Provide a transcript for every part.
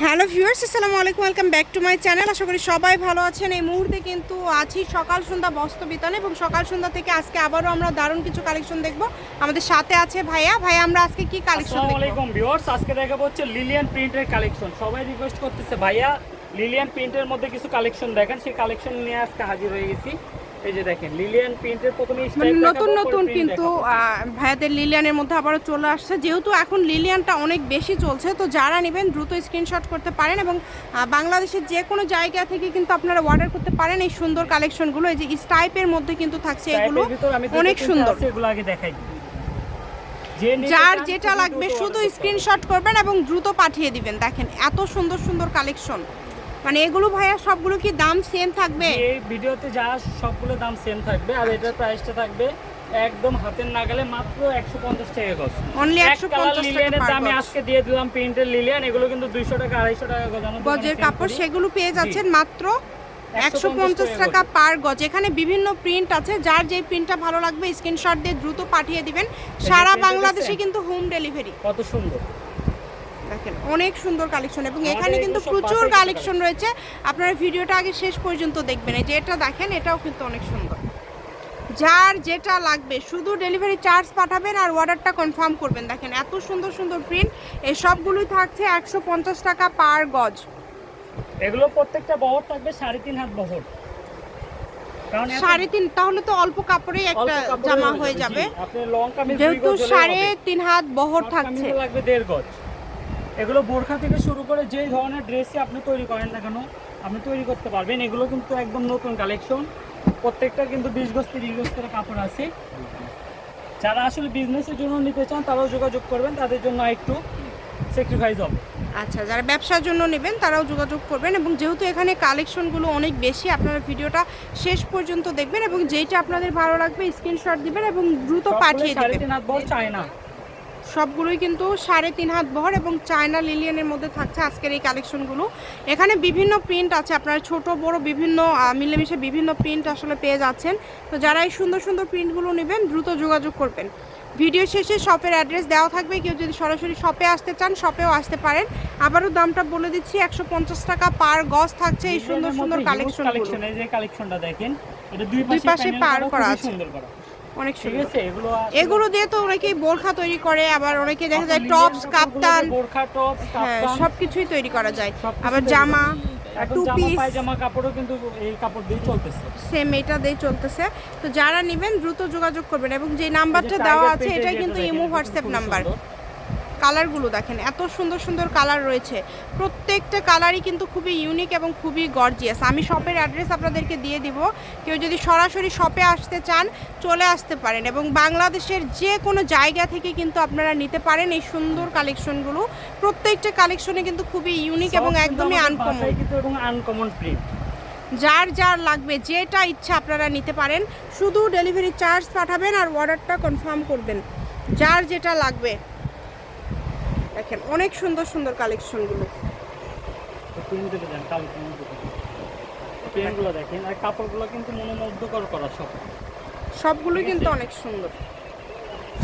Hello viewers, আসসালামু আলাইকুম, welcome back to my channel. আশা করি সবাই ভালো আছেন। এই মুহূর্তে কিন্তু আছি সকাল সন্ধ্যা বস্ত্র বিতানে এবং সকাল সন্ধ্যা থেকে আজকে আবারও আমরা দারুণ কিছু কালেকশন দেখব। আমাদের সাথে আছে ভাইয়া। ভাইয়া, আমরা আজকে কি কালেকশন দেখব? আলাইকুম ভিউয়ার্স, আজকে দেখাবো হচ্ছে লিলিয়ান প্রিন্টের কালেকশন সবাই রিকোয়েস্ট করতেছে, ভাইয়া লিলিয়ান প্রিন্টের মধ্যে কিছু কালেকশন দেখেন। সেই কালেকশন নিয়ে আজকে হাজির হয়ে গেছি। এই যে দেখেন লিলিয়ান প্রিন্টের প্রথমে মানে নতুন নতুন কিন্তু ভাইয়াদের লিলিয়ানের মধ্যে আবারও চলে আসছে। যেহেতু এখন লিলিয়ানটা অনেক বেশি চলছে তো যারা নেবেন দ্রুত স্ক্রিনশট করতে পারেন এবং বাংলাদেশের যে কোনো জায়গা থেকে কিন্তু আপনারা অর্ডার করতে পারেন এই সুন্দর কালেকশনগুলো এই যে স্টাইপের মধ্যে কিন্তু থাকছে এগুলো অনেক সুন্দর। এগুলো আগে দেখাই। যার যেটা লাগবে শুধু স্ক্রিনশট করবেন এবং দ্রুত পাঠিয়ে দিবেন। দেখেন এত সুন্দর সুন্দর কালেকশন মানে এগুলো ভাইয়া সবগুলো কি দাম সেম থাকবে? এই ভিডিওতে যা সবগুলো দাম সেম থাকবে আর এটার প্রাইসটা থাকবে একদম হাতের নাগালে মাত্র একশো পঞ্চাশ টাকা গজ অনলি এক একশো কালার পঞ্চাশ লিলিয়ানের টাকা দামে আজকে দিয়ে দিলাম প্রিন্টের লিলিয়ান এগুলো কিন্তু দুইশো টাকা আড়াইশো টাকা গজ গজের কাপড় সেগুলো পেয়ে যাচ্ছেন মাত্র একশো 150 পঞ্চাশ টাকা টাকা পার গজ। এখানে বিভিন্ন প্রিন্ট আছে যার যে প্রিন্টটা ভালো লাগবে স্ক্রিনশট দিয়ে দ্রুত পাঠিয়ে দিবেন। সারা বাংলাদেশে কিন্তু হোম ডেলিভারি কত সুন্দর। দেখেন অনেক সুন্দর কালেকশন এবং এখানে কিন্তু প্রচুর কালেকশন রয়েছে। আপনারা ভিডিওটা আগে শেষ পর্যন্ত দেখবেন। এই যে এটা দেখেন এটাও কিন্তু অনেক সুন্দর। যার যেটা লাগবে শুধু ডেলিভারি চার্জ পাঠাবেন আর অর্ডারটা কনফার্ম করবেন। দেখেন এত সুন্দর সুন্দর প্রিন্ট এই সবগুলোই থাকছে একশো পঞ্চাশ টাকা পার গজ। এগুলো প্রত্যেকটা বহর থাকবে সাড়ে তিন হাত বহর। সাড়ে তিন তাহলে তো অল্প কাপড়েই একটা কাপড়ে জামা হয়ে যাবে। যেহেতু সাড়ে তিন হাত বহর থাকছে। লাগবে দেড় গজ। এগুলো বোরখা থেকে শুরু করে যেই ধরনের ড্রেসই আপনি তৈরি করেন না কেন আপনি তৈরি করতে পারবেন। এগুলো কিন্তু একদম নতুন কালেকশন প্রত্যেকটা কিন্তু বিশ গজ তিরিশ গজ করে কাপড় আছে। যারা আসলে বিজনেসের জন্য নিতে চান তারাও যোগাযোগ করবেন। তাদের জন্য একটু স্যাক্রিফাইস হবে। আচ্ছা যারা ব্যবসার জন্য নেবেন তারাও যোগাযোগ করবেন এবং যেহেতু এখানে কালেকশনগুলো অনেক বেশি আপনারা ভিডিওটা শেষ পর্যন্ত দেখবেন এবং যেইটা আপনাদের ভালো লাগবে স্ক্রিনশট দিবেন এবং দ্রুত পাঠিয়ে দেবেন। চায় না সবগুলোই কিন্তু সাড়ে তিন হাত বহর এবং চায়না লিলিয়ানের মধ্যে থাকছে আজকের এই কালেকশনগুলো। এখানে বিভিন্ন প্রিন্ট আছে আপনারা ছোট বড় বিভিন্ন মিলেমিশে বিভিন্ন প্রিন্ট আসলে পেয়ে যাচ্ছেন। তো যারা এই সুন্দর সুন্দর প্রিন্টগুলো নেবেন দ্রুত যোগাযোগ করবেন। ভিডিও শেষে শপের অ্যাড্রেস দেওয়া থাকবে কেউ যদি সরাসরি শপে আসতে চান শপেও আসতে পারেন। আবারও দামটা বলে দিচ্ছি একশো পঞ্চাশ টাকা পার গজ থাকছে এই সুন্দর সুন্দর কালেকশন কালেকশন এই যে কালেকশনটা দেখেন এটা দুই পাশে পার করা আছে। সুন্দর করা। অনেক সুন্দর। এগুলো দিয়ে তো অনেকেই বোরখা তৈরি করে আবার অনেকে দেখা যায় টপস কাপ্তান বোরখা টপস হ্যাঁ সবকিছুই সব কিছুই তৈরি করা যায়। আবার জামা সেম এটা দিয়ে চলতেছে। তো যারা নিবেন দ্রুত যোগাযোগ করবেন। এবং যে নাম্বারটা দেওয়া আছে এটাই এটা কিন্তু ইমো হোয়াটসঅ্যাপ নাম্বার। কালারগুলো দেখেন এত সুন্দর সুন্দর কালার রয়েছে। প্রত্যেকটা কালারই কিন্তু খুবই ইউনিক এবং খুবই গর্জিয়াস আমি শপের অ্যাড্রেস আপনাদেরকে দিয়ে দিব। কেউ যদি সরাসরি শপে আসতে চান চলে আসতে পারেন এবং বাংলাদেশের যে কোনো জায়গা থেকে কিন্তু আপনারা নিতে পারেন এই সুন্দর কালেকশনগুলো প্রত্যেকটা কালেকশনে কিন্তু খুবই ইউনিক এবং একদমই আনকমন এবং আনকমন প্রিন্ট যার যার লাগবে যেটা ইচ্ছা আপনারা নিতে পারেন। শুধু ডেলিভারি চার্জ পাঠাবেন আর অর্ডারটা কনফার্ম করবেন। যার যেটা লাগবে। দেখেন অনেক সুন্দর সুন্দর কালেকশনগুলো দেখেন। আর কাপড়গুলো কিন্তু মনোমুগ্ধকর করা সব। কিন্তু অনেক সুন্দর।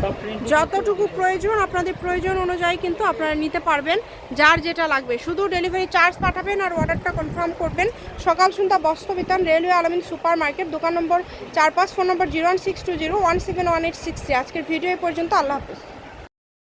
সব যতটুকু প্রয়োজন আপনাদের প্রয়োজন অনুযায়ী কিন্তু আপনারা নিতে পারবেন যার যেটা লাগবে। শুধু ডেলিভারি চার্জ পাঠাবেন আর অর্ডারটা কনফার্ম করবেন। সকাল সন্ধ্যা বস্ত্র বিতান রেলওয়ে আলমিন সুপার মার্কেট দোকান নম্বর চার পাঁচ ফোন নম্বর zero one six two zero one seven one eight six আজকের ভিডিও পর্যন্ত আল্লাহ হাফিজ।